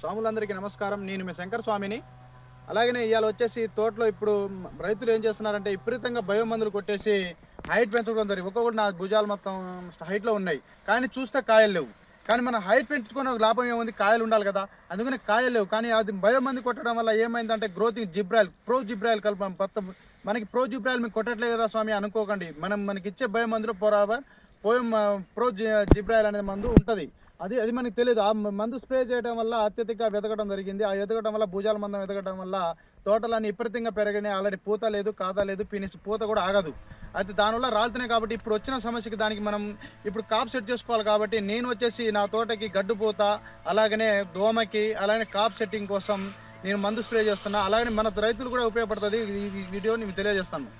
స్వాములందరికీ నమస్కారం. నేను మీ శంకర స్వామిని. అలాగనే ఇవాళ వచ్చేసి తోటలో ఇప్పుడు రైతులు ఏం చేస్తున్నారంటే విపరీతంగా భయం మందులు కొట్టేసి హైట్ పెంచుకోవడం జరిగింది. ఒక్కొక్కటి నా భుజాలు మొత్తం హైట్లో ఉన్నాయి. కానీ చూస్తే కాయలు లేవు. కానీ మనం హైట్ పెంచుకునే లాభం ఏముంది? కాయలు ఉండాలి కదా. అందుకని కాయలు లేవు. కానీ అది భయం మంది కొట్టడం వల్ల ఏమైందంటే గ్రోతింగ్ జిబ్రాయిల్ ప్రో జిబ్రాయిల్ కలపం కొత్త మనకి ప్రో జిబ్రాయిల్ మీకు కొట్టట్లేదు కదా స్వామి అనుకోకండి. మనం మనకి ఇచ్చే భయం మందులో పోరాబర్ పోయం ప్రో జి- జిబ్రాయిల్ అనే మందు ఉంటుంది. అది అది మనకి తెలియదు ఆ మందు స్ప్రే చేయడం వల్ల అత్యధిక వెతకడం జరిగింది. ఆ ఎదగడం వల్ల భుజాల మందం ఎదగడం వల్ల తోటలన్నీ విపరీతంగా పెరిగినాయి ఆల్రెడీ పూత లేదు కాదా లేదు ఫినిష్ పూత కూడా ఆగదు. అయితే దానివల్ల రాలుతున్నాయి కాబట్టి ఇప్పుడు వచ్చిన సమస్యకి దానికి మనం ఇప్పుడు కాప్ సెట్ చేసుకోవాలి కాబట్టి నేను వచ్చేసి నా తోటకి గడ్డు పూత అలాగనే దోమకి అలాగే కాప్ సెట్టింగ్ కోసం నేను మందు స్ప్రే చేస్తున్నా. అలాగే మన రైతులు కూడా ఉపయోగపడుతుంది. ఈ ఈ వీడియో నేను తెలియజేస్తాను.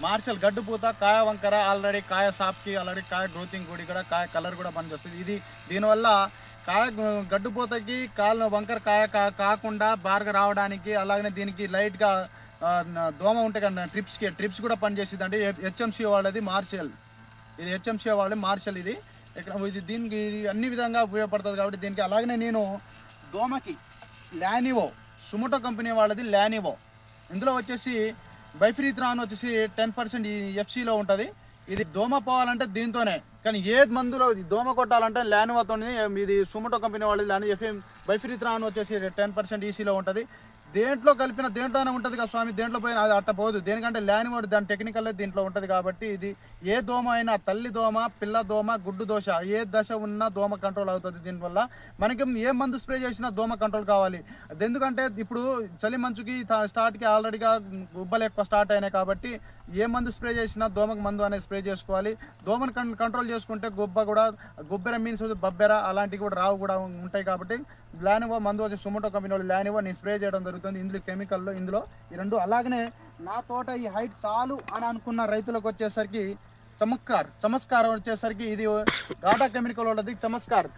మార్షల్ గడ్డుపూత కాయ వంకర ఆల్రెడీ కాయ సాప్కి ఆల్రెడీ కాయ గ్రోతింగ్ కూడా ఇక్కడ కాయ కలర్ కూడా పనిచేస్తుంది ఇది దీనివల్ల కాయ గడ్డుపూతకి కాలు వంకర కాయ కా- కాకుండా బార్గా రావడానికి అలాగనే దీనికి లైట్గా దోమ ఉంటాయి కదా ట్రిప్స్కి ట్రిప్స్ కూడా పనిచేస్తుంది అంటే హెచ్ఎంసీ వాళ్ళది మార్షల్. ఇది హెచ్ఎంసీ వాళ్ళది మార్షల్ ఇది. ఇక్కడ ఇది దీనికి ఇది అన్ని విధంగా ఉపయోగపడుతుంది కాబట్టి దీనికి అలాగనే నేను దోమకి ల్యానివో సుమోటో కంపెనీ వాళ్ళది ల్యానివో ఇందులో వచ్చేసి బైఫ్రీత్రాన్ వచ్చేసి టెన్ పర్సెంట్ ఈ ఎఫ్సీలో ఉంటుంది. ఇది దోమ పోవాలంటే దీంతోనే. కానీ ఏ మందులో దోమ కొట్టాలంటే ల్యానివోతో ఇది సుమటో కంపెనీ వాళ్ళది ల్యాన్ ఎఫ్ఎం బైఫ్రీత్రాన్ వచ్చేసి టెన్ పర్సెంట్ ఈసీలో ఉంటుంది. దేంట్లో కలిపిన దేంట్లోనే ఉంటుంది కదా స్వామి దేంట్లో పోయినా అది అట్ట పోదు. దేనికంటే ల్యానివోడ్ దాని టెక్నికల్ దీంట్లో ఉంటుంది కాబట్టి ఇది ఏ దోమ అయినా తల్లి దోమ పిల్ల దోమ గుడ్డు దోశ ఏ దశ ఉన్నా దోమ కంట్రోల్ అవుతుంది దీనివల్ల. మనకి ఏ మందు స్ప్రే చేసినా దోమ కంట్రోల్ కావాలి. అది ఎందుకంటే ఇప్పుడు చలి మంచుకి స్టార్ట్కి ఆల్రెడీగా గుబ్బలు ఎక్కువ స్టార్ట్ అయినాయి కాబట్టి ఏ మందు స్ప్రే చేసినా దోమకు మందు అనేది స్ప్రే చేసుకోవాలి. దోమను కంట్రోల్ చేసుకుంటే గుబ్బ కూడా గుబ్బెర మీన్స్ బబ్బెర అలాంటివి కూడా రావు కూడా ఉంటాయి కాబట్టి లానివో మందు వచ్చి సుమటో కంపెనీ వాళ్ళు లానివో నేను స్ప్రే చేయడం జరుగుతుంది. ఇందులో కెమికల్లో ఇందులో ఈ రెండు. అలాగనే నా తోట ఈ హైట్ చాలు అని అనుకున్న రైతులకు వచ్చేసరికి చమత్కార్ చమత్కార్ వచ్చేసరికి ఇది ఘాటా కెమికల్ వాళ్ళది చమత్కార్.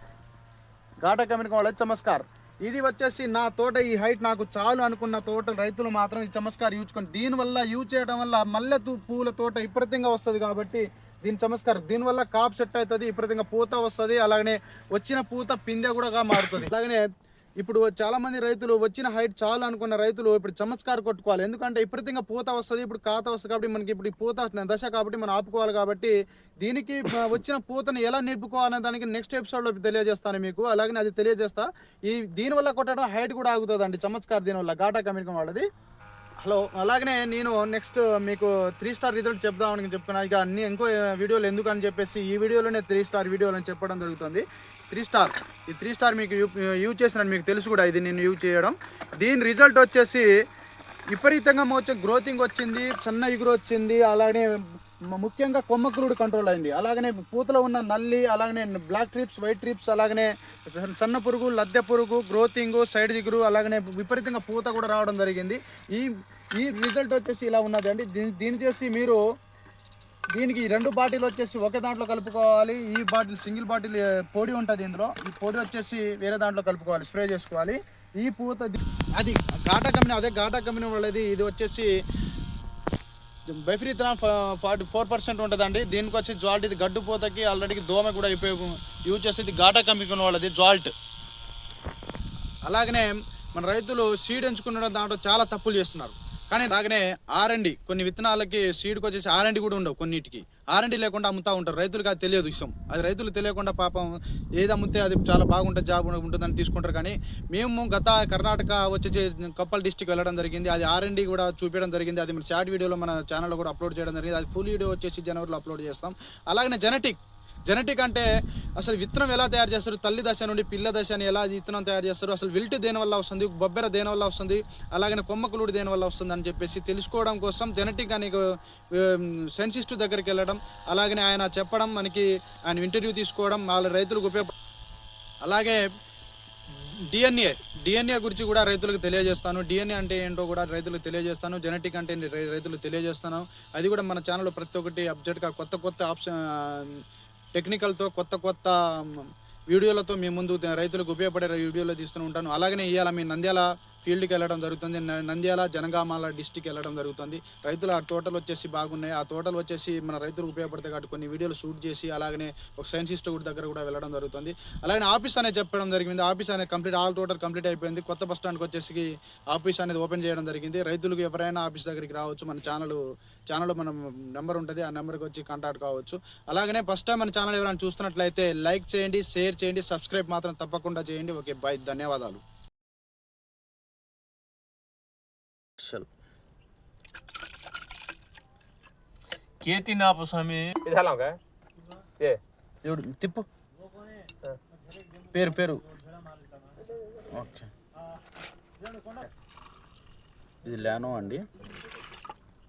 ఘాటా కెమికల్ వాళ్ళది చమత్కార్. ఇది వచ్చేసి నా తోట ఈ హైట్ నాకు చాలు అనుకున్న తోట రైతులు మాత్రం ఈ చమత్కార్ యూజ్ కొని దీనివల్ల యూజ్ చేయడం వల్ల మల్లె పూల తోట విపరీతంగా వస్తుంది కాబట్టి దీని చమత్కార్. దీనివల్ల కాప్ సెట్ అవుతుంది విపరీతంగా పూత వస్తుంది. అలాగనే వచ్చిన పూత పిందె కూడా మారుతుంది. అలాగనే ఇప్పుడు చాలామంది రైతులు వచ్చిన హైట్ చాలు అనుకున్న రైతులు ఇప్పుడు చమత్కార్ కొట్టుకోవాలి. ఎందుకంటే విపరీతంగా పూత వస్తుంది ఇప్పుడు కాత వస్తుంది కాబట్టి మనకి ఇప్పుడు ఈ పూత దశ కాబట్టి మనం ఆపుకోవాలి కాబట్టి దీనికి వచ్చిన పూతను ఎలా నిలుపుకోవాలనే దానికి నెక్స్ట్ ఎపిసోడ్లో తెలియజేస్తాను మీకు. అలాగే అది తెలియజేస్తా. ఈ దీనివల్ల కొట్టడం హైట్ కూడా ఆగుతుంది అండి చమత్కార్ దీనివల్ల. ఘాటా కమిటీ వాళ్ళది. హలో అలాగనే నేను నెక్స్ట్ uh, మీకు త్రీ స్టార్ రిజల్ట్ చెప్దామని చెప్తున్నా ఇక అన్ని ఇంకో uh, వీడియోలు ఎందుకు అని చెప్పేసి ఈ వీడియోలోనే త్రీ స్టార్ వీడియోలు అని చెప్పడం జరుగుతుంది. త్రీ స్టార్ ఈ త్రీ స్టార్ మీకు యూజ్ uh, చేసిన మీకు తెలుసు కూడా ఇది నేను యూజ్ చేయడం. దీని రిజల్ట్ వచ్చేసి విపరీతంగా వచ్చే గ్రోతింగ్ వచ్చింది సన్న ఎగురు వచ్చింది అలాగనే ముఖ్యంగా కొమ్మకురుడు కంట్రోల్ అయింది. అలాగనే పూతలో ఉన్న నల్లి అలాగనే బ్లాక్ ట్రిప్స్ వైట్ ట్రిప్స్ అలాగనే సన్న- సన్న పురుగు లద్దె పురుగు గ్రోతింగ్ సైడ్ జిగురు అలాగనే విపరీతంగా పూత కూడా రావడం జరిగింది. ఈ ఈ రిజల్ట్ వచ్చేసి ఇలా ఉన్నది అండి. దీని దీని చేసి మీరు దీనికి రెండు బాటిల్ వచ్చేసి ఒకే దాంట్లో కలుపుకోవాలి. ఈ బాటిల్ సింగిల్ బాటిల్ పొడి ఉంటుంది ఇందులో. ఈ పొడి వచ్చేసి వేరే దాంట్లో కలుపుకోవాలి స్ప్రే చేసుకోవాలి. ఈ పూత అది ఘాటా కంపెనీ అదే ఘాటా కంపెనీ వాళ్ళది ఇది వచ్చేసి బెఫ్రీత్రా ఫార్టీ ఫోర్ పర్సెంట్ ఉంటుందండి. దీనికి వచ్చి జాల్ట్ ఇది గడ్డు పోతకి ఆల్రెడీ దోమ కూడా ఉపయోగం యూజ్ చేసేది ఘాటా కంపెనీ వాళ్ళది జాల్ట్. అలాగనే మన రైతులు సీడ్ ఎంచుకున్న దాంట్లో చాలా తప్పులు చేస్తున్నారు. కానీ అలాగనే ఆర్ఎండి కొన్ని విత్తనాలకి సీడ్కి వచ్చేసి ఆర్ఎండి కూడా ఉండవు కొన్నిటికి. ఆర్ఎండి లేకుండా అమ్ముతూ ఉంటారు. రైతులకు అది తెలియదు ఇష్టం. అది రైతులు తెలియకుండా పాపం ఏది అమ్మితే అది చాలా బాగుంటుంది జాబ్ ఉంటుందని తీసుకుంటారు. కానీ మేము గత కర్ణాటక వచ్చేసి కప్పల్ డిస్టిక్ వెళ్ళడం జరిగింది. అది ఆర్ఎండి కూడా చూపించడం జరిగింది. అది మన షార్ట్ వీడియోలో మన ఛానల్లో కూడా అప్లోడ్ చేయడం జరిగింది. అది ఫుల్ వీడియో వచ్చేసి జనవరిలో అప్లోడ్ చేస్తాం. అలాగే జెనెటిక్ జెనెటిక్ అంటే అసలు విత్తనం ఎలా తయారు చేస్తారు? తల్లి దశ నుండి పిల్ల దశ అని ఎలా విత్తనం తయారు చేస్తారు? అసలు విల్ట్ దేని వల్ల వస్తుంది? బొబ్బెర దేని వల్ల వస్తుంది? అలాగనే కొమ్మకులుడు దేని వల్ల వస్తుంది? అని చెప్పేసి తెలుసుకోవడం కోసం జెనెటిక్ అని సెన్సిస్ట్ దగ్గరికి వెళ్ళడం అలాగనే ఆయన చెప్పడం మనకి ఆయన ఇంటర్వ్యూ తీసుకోవడం వాళ్ళ రైతులకు ఉపయోగ అలాగే డిఎన్ఏ డిఎన్ఏ గురించి కూడా రైతులకు తెలియజేస్తాను. డిఎన్ఏ అంటే ఏంటో కూడా రైతులకు తెలియజేస్తాను. జెనెటిక్ అంటే రైతులకు తెలియజేస్తాను. అది కూడా మన ఛానల్లో ప్రతి ఒక్కటి అప్డేట్గా కొత్త కొత్త ఆప్షన్ టెక్నికల్తో కొత్త కొత్త వీడియోలతో మీ ముందు రైతులకు ఉపయోగపడే వీడియోలు తీస్తూ ఉంటాను. అలాగనే ఇవాళ మీ నంద్యాల ఫీల్డ్కి వెళ్ళడం జరుగుతుంది. నంద్యాల జనగామాల డిస్టిక్ వెళ్ళడం జరుగుతుంది. రైతులు ఆ తోటలు వచ్చేసి బాగున్నాయి. ఆ తోటలు వచ్చేసి మన రైతులకు ఉపయోగపడతాయి కాబట్టి కొన్ని వీడియోలు షూట్ చేసి అలాగనే ఒక సైన్సిస్ట్ గుడి దగ్గర కూడా వెళ్ళడం జరుగుతుంది. అలాగే ఆఫీస్ అనేది చెప్పడం జరిగింది. ఆఫీస్ అనేది కంప్లీట్ ఆల్ టోటల్ కంప్లీట్ అయిపోయింది. కొత్త బస్ స్టాండ్కి వచ్చేసి ఆఫీస్ అనేది ఓపెన్ చేయడం జరిగింది. రైతులకు ఎవరైనా ఆఫీస్ దగ్గరికి రావచ్చు. మన ఛానల్ ఛానల్లో మనం నెంబర్ ఉంటుంది. ఆ నెంబర్కి వచ్చి కాంటాక్ట్ కావచ్చు. అలాగనే ఫస్ట్ టైం మన ఛానల్ ఎవరైనా చూస్తున్నట్లయితే లైక్ చేయండి షేర్ చేయండి సబ్స్క్రైబ్ మాత్రం తప్పకుండా చేయండి. Okay bye. ధన్యవాదాలు. కేతి నాపు స్వామి ఇది झाला काय ఏ చూడు తిప్పు పేరు పేరు ఓకే ఇది ల్యానో అండి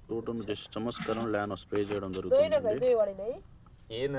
టూ టూ జస్ట్ చమస్కరం ల్యానో స్ప్రే చేయడం జరుగుతుంది ఈయన